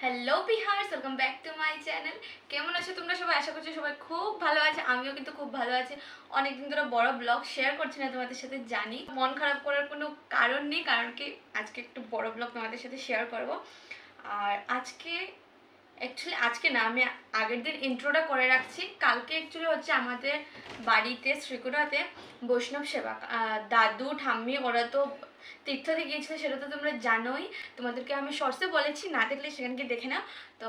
Hello Bihar welcome back to my channel কেমন আছো তোমরা সবাই? আশা করছি সবাই খুব ভালো আছে। আমিও কিন্তু খুব ভালো আছি। অনেকদিন ধরে বড় ব্লগ শেয়ার করছি না তোমাদের সাথে, জানি। মন খারাপ করার কোনো কারণ নেই, কারণ কি আজকে একটু বড় ব্লগ তোমাদের সাথে শেয়ার করব। আর আজকে অ্যাকচুয়ালি আজকে না, আমি আগের দিন ইন্ট্রোটা করে রাখছি। কালকে অ্যাকচুয়ালি হচ্ছে আমাদের বাড়িতে, শ্রীকুড়াতে বৈষ্ণব সেবা দাদু, ঠাম্মি, ওরা তো তীর্থতে গিয়েছিল সেটা তো তোমরা জানোই। তোমাদেরকে আমি শর্টসে বলেছি, না দেখলে সেখানকে দেখে না তো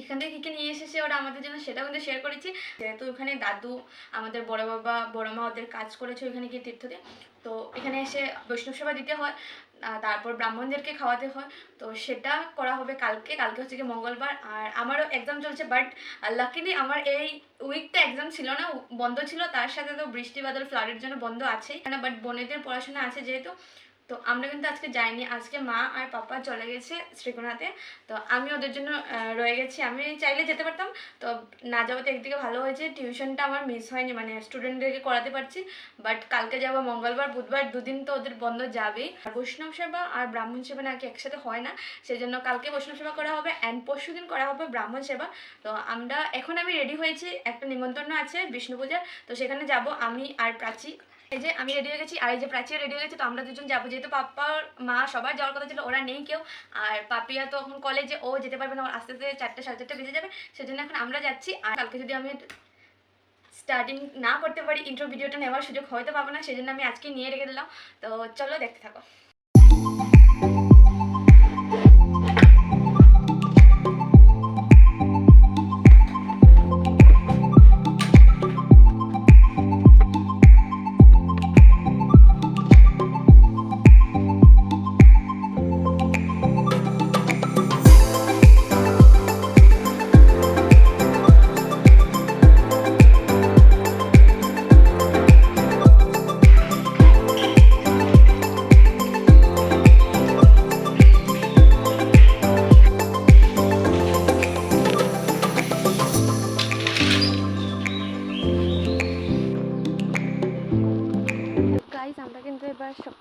এখান থেকে কী নিয়ে এসেছে ওরা আমাদের জন্য সেটাও কিন্তু শেয়ার করেছি। যেহেতু ওখানে দাদু, আমাদের বড় বাবা, বড় মা ওদের কাজ করেছে ওইখানে গিয়ে তীর্থতে। তো এখানে এসে বৈষ্ণব সেবা দিতে হয়। তারপর ব্রাহ্মণদেরকে খাওয়াতে হয়। তো সেটা করা হবে কালকে। কালকে হচ্ছে কি মঙ্গলবার। আর আমারও এক্সাম চলছে বাট লাকিলি আমার এই উইকটা এক্সাম ছিল না, বন্ধ ছিল। তার সাথে তো বৃষ্টি বাদল ফ্লাডের জন্য বন্ধ আছেই। বাট বোনেদের পড়াশোনা আছে যেহেতু। তো আমরা কিন্তু আজকে যাইনি। আজকে মা আর পাপা চলে গেছে শ্রীকোনাতে তো আমি ওদের জন্য রয়ে গেছি। আমি চাইলে যেতে পারতাম। তো না যাওয়াতে একদিকে ভালো হয়েছে। টিউশনটা আমার মিস হয়নি। মানে স্টুডেন্টদেরকে করাতে পারছি। বাট কালকে যাব মঙ্গলবার, বুধবার দুদিন তো ওদের বন্ধ যাবেই। আর বৈষ্ণব সেবা আর ব্রাহ্মণ সেবা নাকি একসাথে হয় না। সেই জন্য কালকে বৈষ্ণব সেবা করা হবে অ্যান্ড পরশু দিন করা হবে ব্রাহ্মণ সেবা। তো আমরা, এখন আমি রেডি হয়েছি। একটা নিমন্ত্রণ আছে, বিষ্ণু পূজার। তো সেখানে যাব। আমি আর প্রাচী এই যে আমি রেডি হয়ে গেছি, আর এই যে প্রাচীও রেডি হয়ে গেছে, তো আমরা দুজন যাব। যেহেতু পাপ্পার মা সবার যাওয়ার কথা ছিল, ওরা নেই কেউ। আর পাপিয়া তো এখন কলেজে ও যেতে পারবে না আস্তে আস্তে চারটে সাড়ে চারটে বেজে যাবে। সেজন্য এখন আমরা যাচ্ছি। আর কালকে যদি আমি স্টার্টিং না করতে পারি ইন্ট্রো ভিডিওটা নেওয়ার সুযোগ হয়তো পাবো না, সেজন্য আমি আজকে নিয়ে রেখে দিলাম। তো চলো দেখতে থাকো।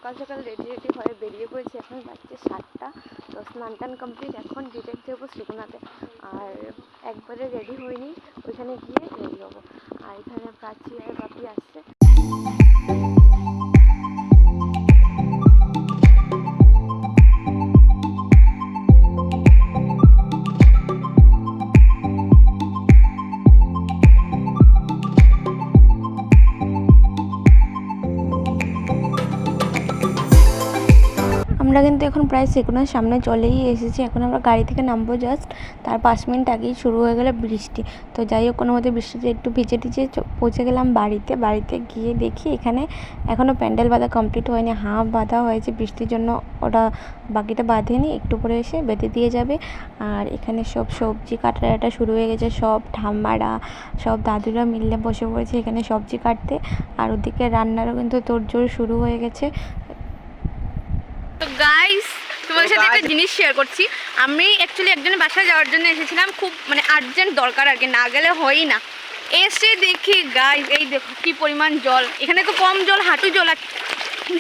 সকাল সকাল রেডি রেডি হয়ে বেরিয়ে পড়েছি এখন বাজছে সাতটা। তো স্নান টান কমপ্লিট এখন ডিরেক্ট যাব শ্রীকোনাতে আর একবারে রেডি হইনি ওইখানে গিয়ে রেডি হব আর এখানে প্রাচী আর আমরা কিন্তু এখন প্রায় সেকুনার সামনে চলেই এসেছি। এখন আমরা গাড়ি থেকে নামবো জাস্ট তার পাঁচ মিনিট আগেই শুরু হয়ে গেলো বৃষ্টি। তো যাই হোক, কোনো মতে বৃষ্টিতে একটু ভিজে টিজে পৌঁছে গেলাম বাড়িতে। বাড়িতে গিয়ে দেখি এখানে এখনও প্যান্ডেল বাঁধা কমপ্লিট হয়নি। হাফ বাঁধা হয়েছে। বৃষ্টির জন্য ওটা বাকিটা বাঁধেনি। একটু পরে এসে বেঁধে দিয়ে যাবে। আর এখানে সব সবজি কাটা কাটা শুরু হয়ে গেছে। সব ঠাম্মারা, সব দাদুরা মিললে বসে পড়েছে এখানে সবজি কাটতে। আর ওদিকে রান্নারও কিন্তু তোড়জোড় শুরু হয়ে গেছে। তো গাইস তোমাদের সাথে একটা জিনিস শেয়ার করছি। আমি অ্যাকচুয়ালি একজনের বাসায় যাওয়ার জন্য এসেছিলাম খুব মানে আর্জেন্ট দরকার আর কি না গেলে হয়ই না। এসে দেখি গাইস এই দেখো কি পরিমাণ জল। এখানে তো কম জল হাঁটু জল আর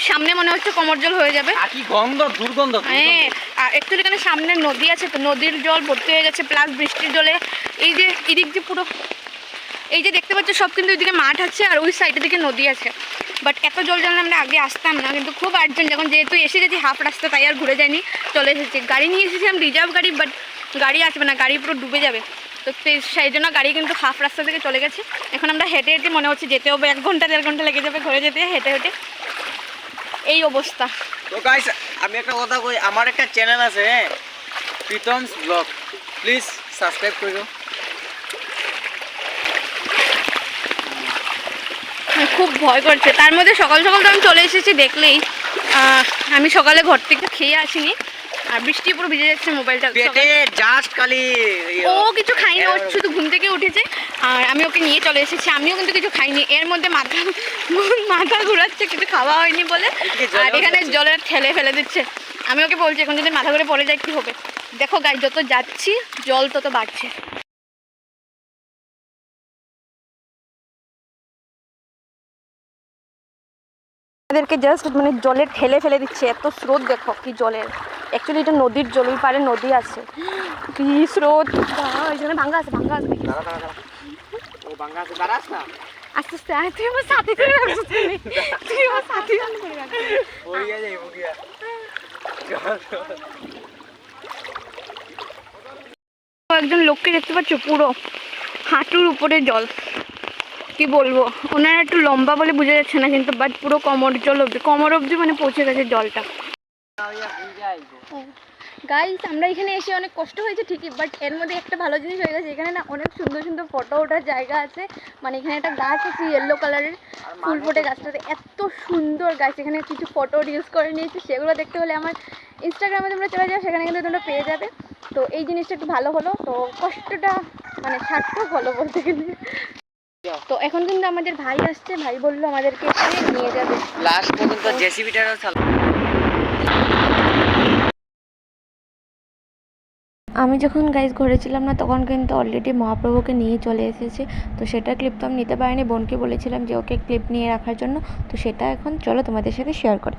সামনে মনে হচ্ছে কোমর জল হয়ে যাবে। আর কি গন্ধ দুর্গন্ধ হ্যাঁ আর একচুয়ালি এখানে সামনে নদী আছে তো নদীর জল ভর্তি হয়ে গেছে প্লাস বৃষ্টির জলে। এই যে এদিক যে পুরো এই যে দেখতে পাচ্ছ, সব কিন্তু ওইদিকে মাঠ আছে আর ওই সাইডের দিকে নদী আছে। বাট এত জল জানলে আমরা আগে আসতাম না, কিন্তু খুব আর্জেন্ট যখন যেহেতু এসে গেছি হাফ রাস্তা তাই আর ঘুরে যায়নি চলে এসেছি। গাড়ি নিয়ে এসেছিলাম রিজার্ভ গাড়ি বাট গাড়ি আসবে না, গাড়ি পুরো ডুবে যাবে। তো সেই জন্য গাড়ি কিন্তু হাফ রাস্তা থেকে চলে গেছে। এখন আমরা হেঁটে হেঁটে মনে হচ্ছে যেতে হবে, এক ঘণ্টা, দেড় ঘণ্টা লেগে যাবে ঘরে যেতে, হেঁটে হেঁটে। এই অবস্থা। আমি একটা কথা কই, আমার একটা চ্যানেল আছে হ্যাঁ? প্রীতমস ব্লগ। প্লিজ সাবস্ক্রাইব করো খুব ভয় করছে। তার মধ্যে সকাল সকাল তো আমি চলে এসেছি দেখলেই। আমি সকালে ঘর থেকে খেয়ে আসিনি। আর বৃষ্টি পুরো ভিজে যাচ্ছে মোবাইলটা পেটে জাস্ট খালি ইয়ে, ও কিছু খাইনি ও শুধু ঘুম থেকে উঠেছে। আর আমি ওকে নিয়ে চলে এসেছি আমিও কিন্তু কিছু খাইনি। এর মধ্যে মাথা মাথা ঘুরাচ্ছে কিছু খাওয়া হয়নি বলে। আর এখানে। জলের ঠেলে ফেলে দিচ্ছে। আমি ওকে বলছি এখন যদি মাথা ঘুরে পড়ে যায় কি হবে? দেখো গাছ যত যাচ্ছি জল তত বাড়ছে। আমাদেরকে জাস্ট মানে জলে ঠেলে ফেলে দিচ্ছে এত স্রোত দেখো কি জলের। অ্যাকচুয়ালি এটা নদীর জল ওই পারে নদী আছে। কি স্রোত এখানে ভাঙ্গা আছে ভাঙ্গা আছে। আস্তে আস্তে আয় তুই আমার সাথে করে রাখছিস তুই। আমার সাথে করে রাখছিস একজন লোককে দেখতে পাচ্ছ পুরো হাঁটুর উপরে জল। কি বলব? ওনারা একটু লম্বা বলে বোঝা যাচ্ছে না কিন্তু বাট পুরো কোমর জল অবধি কোমর অবধি মানে পৌঁছে গেছে জলটা। গাইস আমরা এখানে এসে অনেক কষ্ট হয়েছে ঠিকই বাট এর মধ্যে একটা ভালো জিনিস হয়ে গেছে, এখানে না অনেক সুন্দর সুন্দর ফটো ওঠার জায়গা আছে। মানে এখানে একটা গাছ আছে ইয়েলো কালারের ফুল ফুটে গাছটাতে। এত সুন্দর গাছ এখানে কিছু ফটো রিলস করে নিয়েছি, সেগুলো দেখতে হলে আমার ইনস্টাগ্রামে তোমরা চলে যাও, সেখানে কিন্তু তোমরা পেয়ে যাবে। তো এই জিনিসটা একটু ভালো হলো, তো কষ্টটা মানে সার্থক হলো বলতে গেলে। তো এখন কিন্তু আমাদের ভাই আসছে ভাই বলল আমাদেরকে নিয়ে যাবে। লাস্ট পর্যন্ত জেসিবিটারও চাল আমি যখন গাইজ ঘরে ছিলাম না তখন কিন্তু অলরেডি মহাপ্রভুকে নিয়ে চলে এসেছে। তো সেটা ক্লিপ তো আমি নিতে পারিনি বোনকে বলেছিলাম যে ওকে ক্লিপ নিয়ে রাখার জন্য। তো সেটা এখন চলো তোমাদের সাথে শেয়ার করি।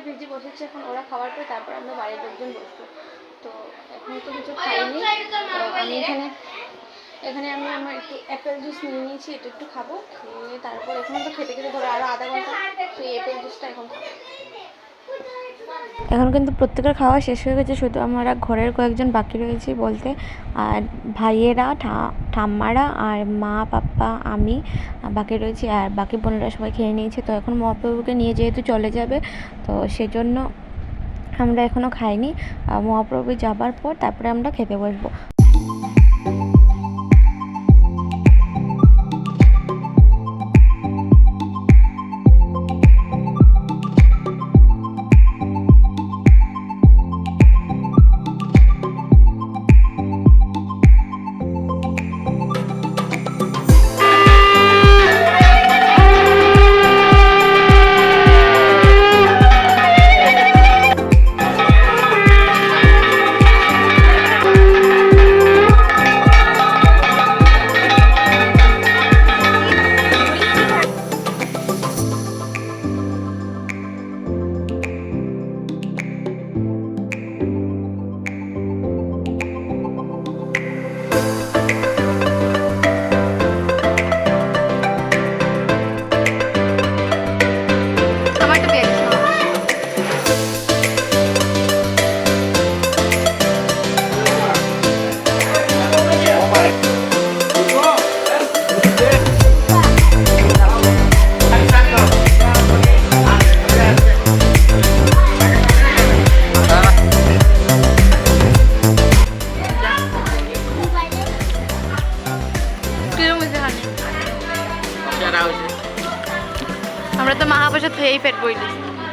ভেজে বসেছে এখন ওরা খাওয়ার পরে তারপর আমরা বাড়ির লোকজন বসবো। তো এখন তো কিছু খাইনি। তো আমি এখানে এখানে আমি আমার একটু অ্যাপেল জুস নিয়ে নিয়েছি এটা একটু খাব খেয়ে তারপর এখানে তো খেতে খেতে ধরো আরও আধা ঘণ্টা তো এই অ্যাপেল জুসটা এখন খাব। এখন কিন্তু প্রত্যেকের খাওয়া শেষ হয়ে গেছে শুধু আমরা ঘরের কয়েকজন বাকি রয়েছি বলতে আর ভাইয়েরা ঠা- ঠাম্মারা আর মা, পাপ্পা, আমি, বাকি রয়েছি আর বাকি বোনেরা সবাই খেয়ে নিয়েছে। তো এখন মহাপ্রভুকে নিয়ে যেহেতু চলে যাবে, তো সেজন্য আমরা এখনও খাইনি। মহাপ্রভু যাবার পর তারপরে আমরা খেতে বসবো।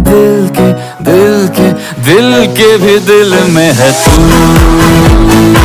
दिल के दिल के दिल के भी दिल में है तू।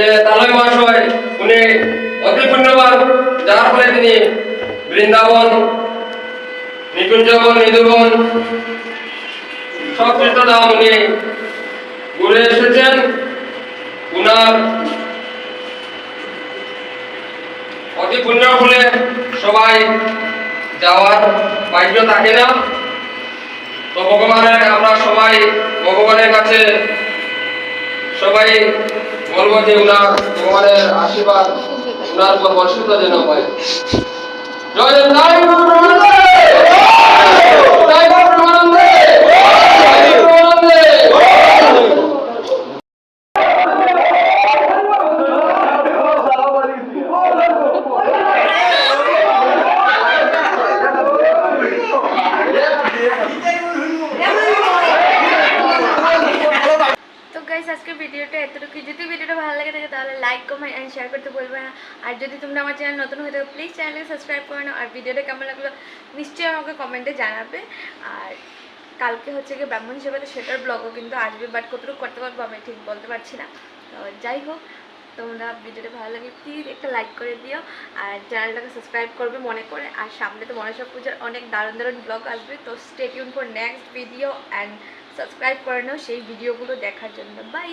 যে তালয় মহাশয়, উনি অতি পুণ্যবান যার ফলে তিনি। বৃন্দাবন, নিকুঞ্জবন, নিধুবন, সব তীর্থধাম উনি ঘুরে এসেছেন। উনার অতি পুণ্য সবাই যাওয়ার বাধ্য থাকে না। তো ভগবানের, আমরা সবাই ভগবানের কাছে সবাই বলব যে উনার ভগবানের আশীর্বাদ উপর বর্ষিত যেন হয়। জয়। আজকের ভিডিওটা এতটুকু। যদি ভিডিওটা ভালো লাগে থাকে, তাহলে লাইক কমেন্ট অ্যান্ড শেয়ার করতে বলবে না। আর যদি তোমরা আমার চ্যানেল নতুন হয়ে থাকো প্লিজ চ্যানেলকে সাবস্ক্রাইব করে নাও। আর ভিডিওটা কেমন লাগল, নিশ্চয়ই আমাকে কমেন্টে জানাবে। আর কালকে হচ্ছে গিয়ে ব্রাহ্মণ তো সেটার ব্লগও কিন্তু আসবে বাট কতটুকু করতে পারব আমি ঠিক বলতে পারছি না। তো যাই হোক, তোমরা ভিডিওটা ভালো লাগে প্লিজ একটা লাইক করে দিও। আর চ্যানেলটাকে সাবস্ক্রাইব করবে মনে করে। আর সামনে তো মনসা পূজার অনেক দারুণ দারুণ ব্লগ আসবে, তো stay tune for next video and subscribe করে নাও সেই ভিডিওগুলো দেখার জন্য। বাই